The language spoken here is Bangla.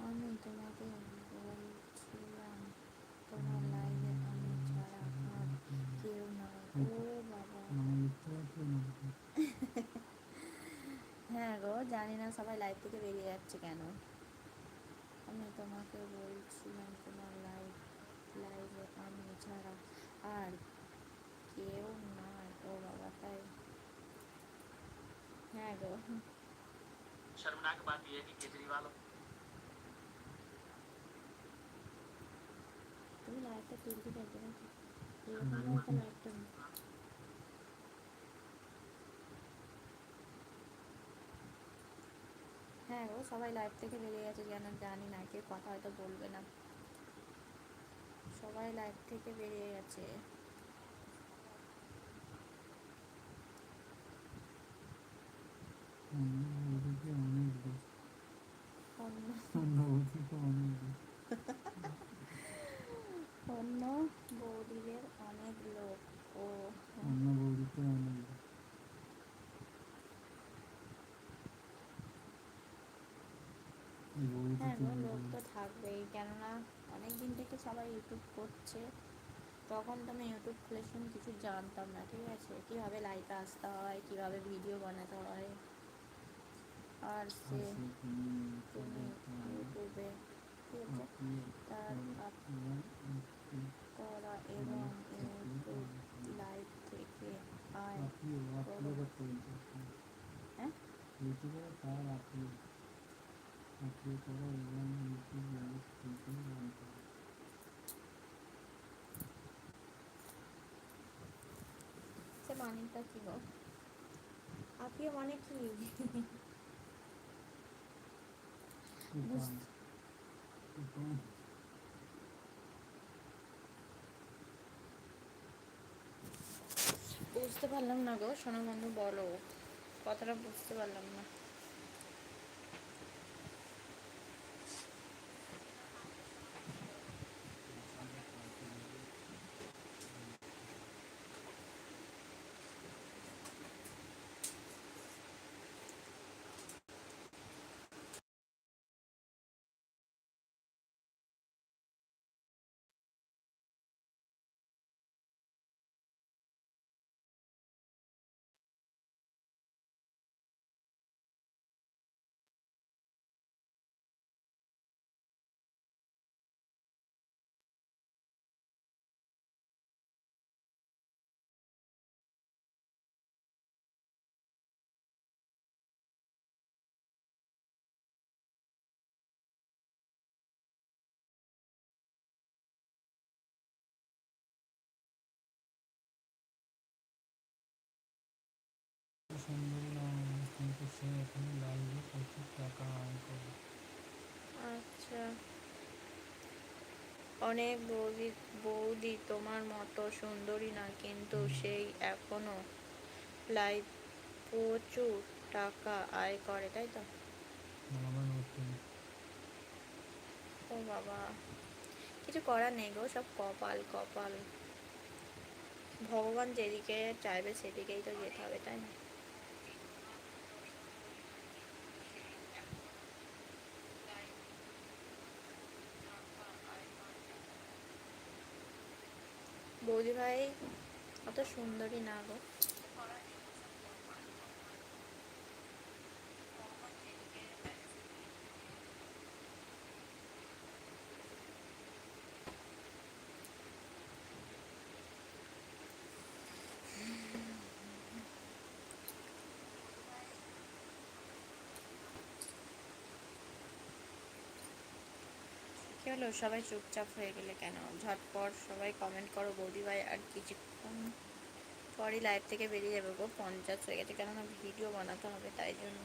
আমি তোমাকে বলছিলাম তোমার লাইনে আমি ছাড়া আর কেউ নাই ও বাবা হ্যাঁ গো, জানি না সবাই লাইভ থেকে বেরিয়ে যাচ্ছে কেন। আমি তোমাকে বলছিলাম তোমার লাইভ লাইভে আমি ছাড়া আর কেউ নাই ও বাবা তাই হ্যাঁ গো शर्मनाक बात यह है कि केजरीवाल তুমি লাইভটা তুলতে পারবে নাকি এরকম একটা লাইভটা হ্যাঁ গো সবাই লাইভ থেকে বেরিয়ে গেছে যেন জানি না কে কথা হয়তো বলবে না সবাই লাইভ থেকে বেরিয়ে গেছে। অন্য। বৌদিদের অনেক লোক। ও অন্য বৌদিতে অনেক হ্যাঁ লোক তো থাকবেই। কেননা অনেক দিন থেকে সবাই ইউটিউব করছে। তখন তো আমি ইউটিউব খুলেছি আমি কিছু জানতাম না ঠিক আছে? কীভাবে লাইভে আসতে হয় কীভাবে ভিডিও বানাতে হয়? আর সে তুমি তুমি ইউটিউবে ঠিক আছে? তার করা এবং ইউটিউব লাইভ থেকে আয় হ্যাঁ? ইউটিউবে তার আপনি আপনি করো এবং ইউটিউব লাইভ থেকে জানতে ছিল। আপিয়া মানে কি? বুঝতে পারলাম না গো, সোনা বন্ধু বলো। কথাটা বুঝতে পারলাম না সুন্দরী নয় কিন্তু সে এখানে লাইভে প্রচুর টাকা আয় করে। আচ্ছা। অনেক বৌদি বৌদি তোমার মতো সুন্দরী না কিন্তু সেই এখনও লাইভ প্রচুর টাকা আয় করে তাই তো? ও বাবা। কিছু করার নেই গো সব কপাল কপাল। ভগবান যেদিকে চাইবে সেদিকেই তো যেতে হবে তাই না? বৌদি ভাই অত সুন্দরী না গো। কি হলো? সবাই চুপচাপ হয়ে গেলে কেন? ঝটপট সবাই কমেন্ট করো, বৌদি ভাই, আর কিছুক্ষণ পরই লাইভ থেকে বেরিয়ে যাবে গো, পঞ্চাশ হয়ে গেছে। কেননা ভিডিও বানাতে হবে, তাই জন্য।